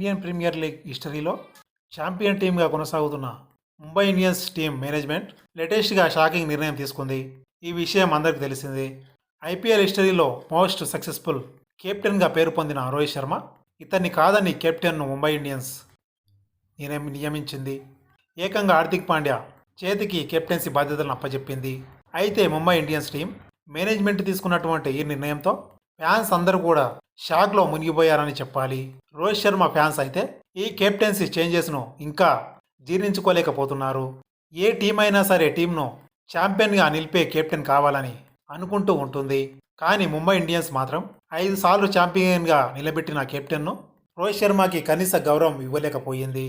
Indian premier league హిస్టరీలో champion టీమ్గా కొనసాగుతున్న ముంబై ఇండియన్స్ టీం మేనేజ్మెంట్ లేటెస్ట్గా షాకింగ్ నిర్ణయం తీసుకుంది. ఈ విషయం అందరికీ తెలిసింది. ఐపీఎల్ హిస్టరీలో మోస్ట్ సక్సెస్ఫుల్ కెప్టెన్గా పేరు పొందిన రోహిత్ శర్మ ఇతన్ని కాదని కెప్టెన్ను ముంబై ఇండియన్స్ నియమించింది. ఏకంగా హార్దిక్ పాండ్యా చేతికి కెప్టెన్సీ బాధ్యతలను అప్పచెప్పింది అయితే ముంబై ఇండియన్స్ టీం మేనేజ్మెంట్ తీసుకున్నటువంటి ఈ నిర్ణయంతో ఫ్యాన్స్ అందరూ కూడా షాక్లో మునిగిపోయారని చెప్పాలి. రోహిత్ శర్మ ఫ్యాన్స్ అయితే ఈ కెప్టెన్సీ చేంజెస్ను ఇంకా జీర్ణించుకోలేకపోతున్నారు. ఏ టీం అయినా సరే టీంను ఛాంపియన్గా నిలిపే కెప్టెన్ కావాలని అనుకుంటూ ఉంటుంది. కానీ ముంబై ఇండియన్స్ మాత్రం ఐదు సార్లు ఛాంపియన్గా నిలబెట్టిన కెప్టెన్ను రోహిత్ శర్మకి కనీస గౌరవం ఇవ్వలేకపోయింది.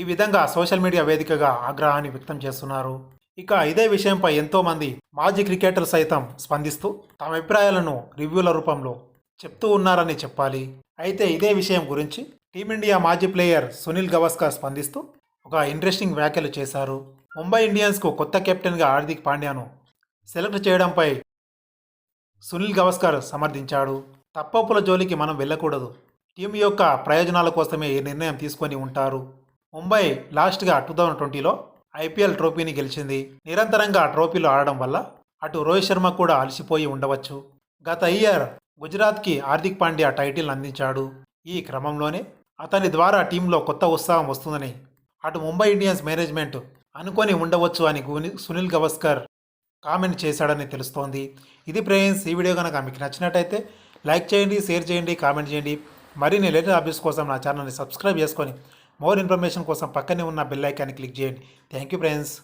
ఈ విధంగా సోషల్ మీడియా వేదికగా ఆగ్రహాన్ని వ్యక్తం చేస్తున్నారు. ఇక ఇదే విషయంపై ఎంతోమంది మాజీ క్రికెటర్లు సైతం స్పందిస్తూ తమ అభిప్రాయాలను రివ్యూల రూపంలో చెప్తూ ఉన్నారని చెప్పాలి. అయితే ఇదే విషయం గురించి టీమిండియా మాజీ ప్లేయర్ సునీల్ గవాస్కర్ స్పందిస్తూ ఒక ఇంట్రెస్టింగ్ వ్యాఖ్యలు చేశారు. ముంబై ఇండియన్స్కు కొత్త కెప్టెన్గా హార్దిక్ పాండ్యాను సెలెక్ట్ చేయడంపై సునీల్ గవాస్కర్ సమర్థించాడు. తప్పప్పుల జోలికి మనం వెళ్ళకూడదు. టీం యొక్క ప్రయోజనాల కోసమే ఈ నిర్ణయం తీసుకొని ఉంటారు. ముంబై లాస్ట్గా టూ థౌజండ్ ట్వంటీలో ఐపీఎల్ ట్రోఫీని గెలిచింది. నిరంతరంగా ట్రోఫీలు ఆడడం వల్ల అటు రోహిత్ శర్మ కూడా అలసిపోయి ఉండవచ్చు. గత ఇయర్ గుజరాత్కి హార్దిక్ పాండ్యా టైటిల్ అందించాడు. ఈ క్రమంలోనే అతని ద్వారా టీంలో కొత్త ఉత్సాహం వస్తుందని అటు ముంబై ఇండియన్స్ మేనేజ్మెంట్ అనుకొని ఉండవచ్చు అని సునీల్ గవస్కర్ కామెంట్ చేశాడని తెలుస్తోంది. ఇది ప్రేయన్స్ ఈ వీడియో కనుక మీకు నచ్చినట్టయితే లైక్ చేయండి షేర్ చేయండి కామెంట్ చేయండి. మరిన్ని లేటెస్ట్ అప్డేట్స్ కోసం నా ఛానల్ని సబ్స్క్రైబ్ చేసుకొని మోర్ ఇన్ఫర్మేషన్ కోసం పక్కనే ఉన్న బెల్ ఐకాన్ని క్లిక్ చేయండి. Thank you friends.